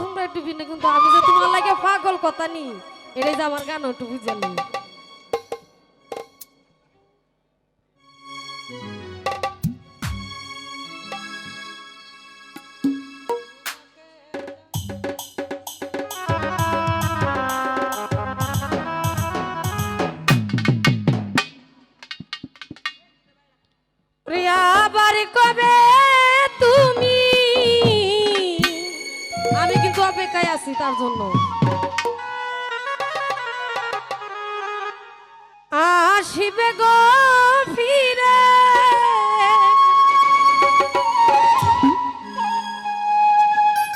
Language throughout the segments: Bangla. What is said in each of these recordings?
তোমরা একটু ভিন্ন কিন্তু আমি যে তোমার লাগে পাগল কথা নি। এটাই যে আমার গান একটু বুঝে আছি তার জন্য। আসিবে গো ফিরে।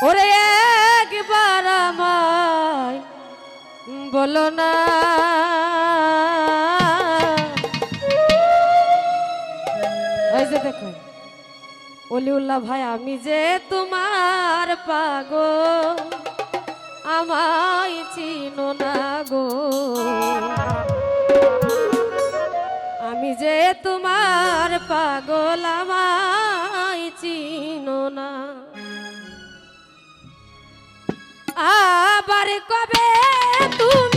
ওরে একবার আমায় বলো না। ওই যে দেখো অলিউল্লাহ ভাই, আমি যে তোমার পাগো আমায় চিনো না গো। আমি যে তোমার পাগল আমায় চিনো না। আবার কবে তুমি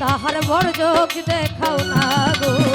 তাহার বড় যোগ দেখাও না গো।